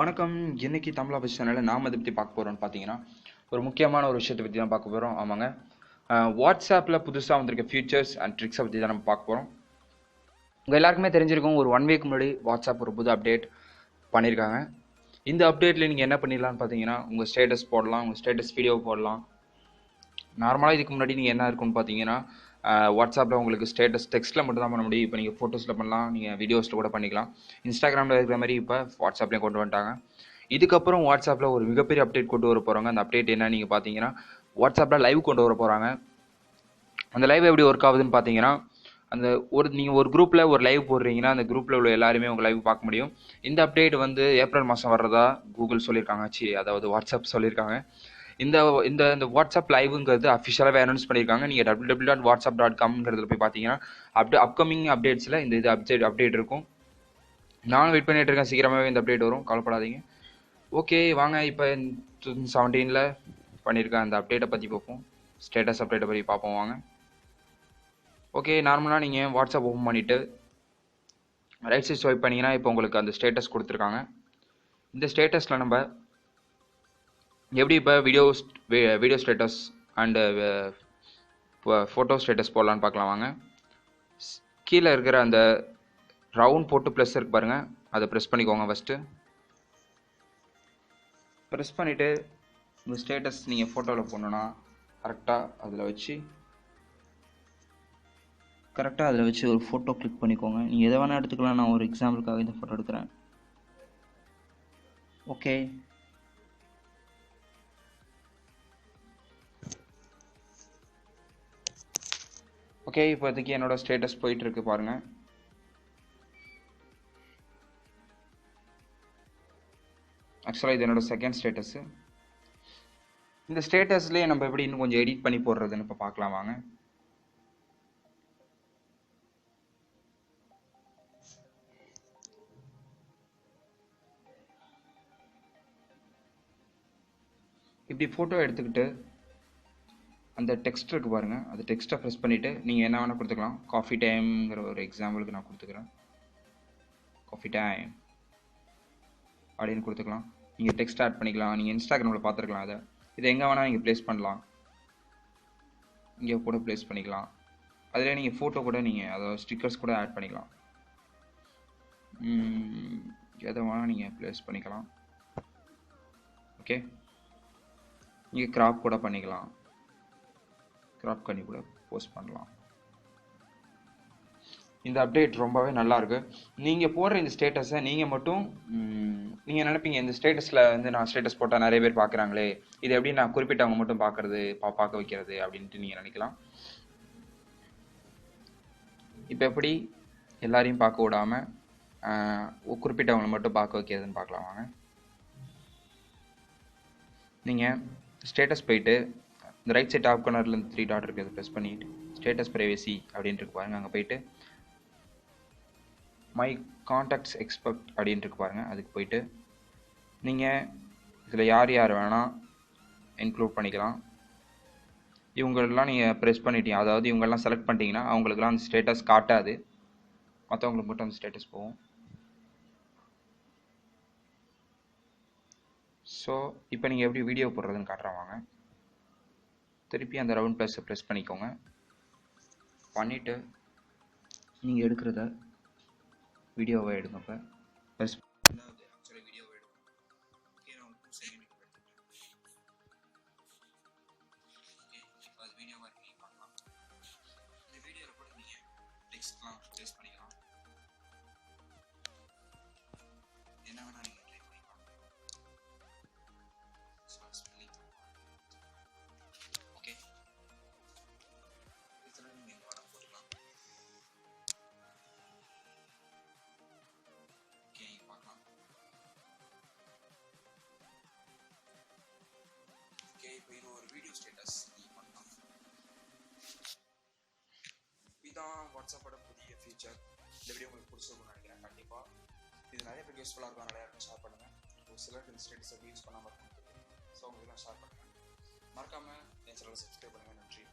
வணக்கம். இன்னைக்கு தமிழா பஸ் சேனலில் நாம் அதை பற்றி பார்க்க போகிறோம்னு பார்த்தீங்கன்னா ஒரு முக்கியமான ஒரு விஷயத்தை பற்றி தான் பார்க்க போகிறோம் ஆமாங்க. வாட்ஸ்அப்பில் புதுசாக வந்திருக்க ஃபியூச்சர்ஸ் அண்ட் ட்ரிக்ஸை பற்றி தான் நம்ம பார்க்க போகிறோம் உங்கள் எல்லாருக்குமே தெரிஞ்சிருக்கும் ஒரு ஒன் வீக் முன்னாடி வாட்ஸ்அப் ஒரு புது அப்டேட் பண்ணியிருக்காங்க இந்த அப்டேட்டில் நீங்கள் என்ன பண்ணிடலாம்னு பார்த்தீங்கன்னா உங்கள் ஸ்டேட்டஸ் போடலாம் உங்கள் ஸ்டேட்டஸ் வீடியோ போடலாம். நார்மலாக இதுக்கு முன்னாடி நீங்கள் என்ன இருக்குன்னு பார்த்தீங்கன்னா வாட்ஸ்அப்பில் உங்களுக்கு ஸ்டேட்டஸ் டெக்ஸ்ட்டில் மட்டும் தான் பண்ண முடியும். இப்போ நீங்கள் ஃபோட்டோஸில் பண்ணலாம் நீங்கள் வீடியோஸில் கூட பண்ணிக்கலாம். இன்ஸ்டாகிராமில் இருக்கிற மாதிரி இப்போ வாட்ஸ்அப்லேயும் கொண்டு வந்துட்டாங்க. இதுக்கப்புறம் வாட்ஸ்அப்பில் ஒரு மிகப்பெரிய அப்டேட் கொண்டு வர போகிறாங்க அந்த அப்டேட் என்ன நீங்கள் பார்த்தீங்கன்னா வாட்ஸ்அப்பில் லைவ் கொண்டு வர போகிறாங்க அந்த லைவ் எப்படி ஒர்க் ஆகுதுன்னு பார்த்தீங்கன்னா அந்த ஒரு நீங்கள் ஒரு குரூப்பில் ஒரு லைவ் போடுறீங்கன்னா அந்த குரூப்பில் உள்ள எல்லாருமே உங்கள் லைவ் பார்க்க முடியும். இந்த அப்டேட் வந்து ஏப்ரல் மாதம் வர்றதா கூகுள் சொல்லியிருக்காங்க. சி அதாவது வாட்ஸ்அப் சொல்லியிருக்காங்க. இந்த இந்த இந்த வாட்ஸ்அப் லைவுங்கிறது அஃபிஷியலாகவே அனௌன்ஸ் பண்ணியிருக்காங்க. நீங்கள் W W dot WhatsApp dot காம்ங்கிறதுல போய் பார்த்தீங்கன்னா அப்டே அப்கமிங் அப்டேட்ஸில் இந்த இது அப்டேட் அப்டேட் இருக்கும். நானும் வெயிட் பண்ணிகிட்டு இருக்கேன். சீக்கிரமாகவே இந்த அப்டேட் வரும். கவலைப்படாதீங்க. ஓகே வாங்க. இப்போ டூ தௌசண்ட் செவன்டீனில் பண்ணியிருக்கேன் அந்த அப்டேட்டை பற்றி பார்ப்போம். ஸ்டேட்டஸ் அப்டேட்டை பற்றி பார்ப்போம். வாங்க. ஓகே நார்மலாக நீங்கள் வாட்ஸ்அப் ஓப்பன் பண்ணிவிட்டு ரைட் சைட் ஸ்வைப் பண்ணிங்கன்னா இப்போ உங்களுக்கு அந்த ஸ்டேட்டஸ் கொடுத்துருக்காங்க. இந்த ஸ்டேட்டஸில் நம்ம எப்படி இப்போ video video status and photo status போடலான்னு பார்க்கலாம் வாங்க. கீழே இருக்கிற அந்த ரவுண்ட் போட்டு ப்ளஸ் இருக்கு பாருங்கள் அதை ப்ரெஸ் பண்ணிக்கோங்க ஃபஸ்ட்டு ப்ரெஸ் பண்ணிவிட்டு இந்த ஸ்டேட்டஸ் நீங்கள் ஃபோட்டோவில் போடணுன்னா கரெக்டாக அதில் வச்சு கரெக்டாக அதில் வச்சு ஒரு ஃபோட்டோ கிளிக் பண்ணிக்கோங்க. நீங்கள் எதை வேணால் எடுத்துக்கலாம். நான் ஒரு எக்ஸாம்பிளுக்காக இந்த ஃபோட்டோ எடுக்கிறேன். ஓகே ஓகே இப்போதைக்கு என்னோட ஸ்டேட்டஸ் போயிட்டு இருக்கு பாருங்க. ஆக்சுவலாக இது என்னோட செகண்ட் ஸ்டேட்டஸு இந்த ஸ்டேட்டஸ்லேயே நம்ம எப்படி இன்னும் கொஞ்சம் எடிட் பண்ணி போடுறதுன்னு இப்போ பார்க்கலாம் வாங்க. இப்படி ஃபோட்டோ எடுத்துக்கிட்டு அந்த டெக்ஸ்ட் இருக்குது பாருங்கள் அந்த டெக்ஸ்ட்டை ப்ரெஸ் பண்ணிவிட்டு நீங்கள் என்ன வேணால் கொடுத்துக்கலாம். காஃபி டைம்ங்கிற ஒரு எக்ஸாம்பிளுக்கு நான் கொடுத்துக்கிறேன். காஃபி டைம் அப்படின்னு கொடுத்துக்கலாம். நீங்கள் டெக்ஸ்ட் ஆட் பண்ணிக்கலாம். நீங்கள் இன்ஸ்டாகிராமில் பார்த்துருக்கலாம் அதை. இதை எங்கே வேணால் நீங்கள் ப்ளேஸ் பண்ணலாம். இங்கே கூட ப்ளேஸ் பண்ணிக்கலாம். அதில் நீங்கள் ஃபோட்டோ கூட நீங்கள் அதை ஸ்டிக்கர்ஸ் கூட ஆட் பண்ணிக்கலாம். எதை வேணால் நீங்கள் ப்ளேஸ் பண்ணிக்கலாம். ஓகே நீங்கள் கிராப் கூட பண்ணிக்கலாம். கிராப் பண்ணி கூட போஸ்ட் பண்ணலாம். இந்த அப்டேட் ரொம்பவே நல்லா இருக்கு. நீங்க போடுற இந்த ஸ்டேட்டஸை நீங்க மட்டும் நீங்க நினைப்பீங்க இந்த ஸ்டேட்டஸ்ல வந்து நான் ஸ்டேட்டஸ் போட்டா நிறைய பேர் பாக்குறாங்களே இது எப்படி நான் குறிப்பிட்டவங்க மட்டும் பாக்குறது பார்க்க வைக்கிறது அப்படின்ட்டு நீங்க நினைக்கலாம். இப்போ எப்படி எல்லாரையும் பார்க்க விடாம குறிப்பிட்டவங்களை மட்டும் பார்க்க வைக்கிறதுன்னு பார்க்கலாம் வாங்க. நீங்கள் ஸ்டேட்டஸ் போயிட்டு இந்த ரைட் சைட் டாப் கார்னரில் இந்த த்ரீ டாட் இருக்குது ப்ரெஸ் பண்ணிவிட்டு ஸ்டேட்டஸ் ப்ரைவேசி அப்படின்ட்டு இருக்கு பாருங்கள் அங்கே போயிட்டு மை காண்டாக்ட்ஸ் எக்ஸ்பெக்ட் அப்படின்ட்டு இருக்கு பாருங்கள் அதுக்கு போயிட்டு நீங்கள் இதில் யார் யார் வேணால் இன்க்ளூட் பண்ணிக்கலாம். இவங்களெல்லாம் நீங்கள் ப்ரெஸ் பண்ணிட்டீங்க. அதாவது இவங்கெல்லாம் செலக்ட் பண்ணிட்டீங்கன்னா அவங்களுக்குலாம் அந்த ஸ்டேட்டஸ் காட்டாது. மற்றவங்களுக்கு மட்டும் அந்த ஸ்டேட்டஸ் போகும். ஸோ இப்போ நீங்கள் எப்படி வீடியோ போடுறதுன்னு காட்டுறவாங்க திருப்பி அந்த ரவுண்ட் ப்ளஸை ப்ரெஸ் பண்ணிக்கோங்க. பண்ணிவிட்டு நீங்கள் எடுக்கிறத வீடியோவை எடுங்க இப்போ. ப்ரெஸ் வீடியோவை இந்த வீடியோவில் கூட நீங்கள் டெக்ஸ்ட்லாம் ப்ளேஸ் பண்ணிக்கலாம். இதுதான் வாட்ஸ்அப்போட புதிய ஃபீச்சர் இந்த வீடியோ உங்களுக்கு பிடிச்சிருக்கும்னு நினைக்கிறேன். கண்டிப்பாக இது நிறைய பேர் யூஸ்ஃபுல்லாக இருக்கும். நிறையா இருக்கும் ஷேர் பண்ணுங்கள் ஒரு சில இன்சிடென்ட்ஸை யூஸ் பண்ணாமல் இருக்கும் ஸோ உங்களுக்கு ஷேர் பண்ணுங்கள் மறக்காமல் என் சேனலை சப்ஸ்கிரைப் பண்ணுங்கள் நன்றி.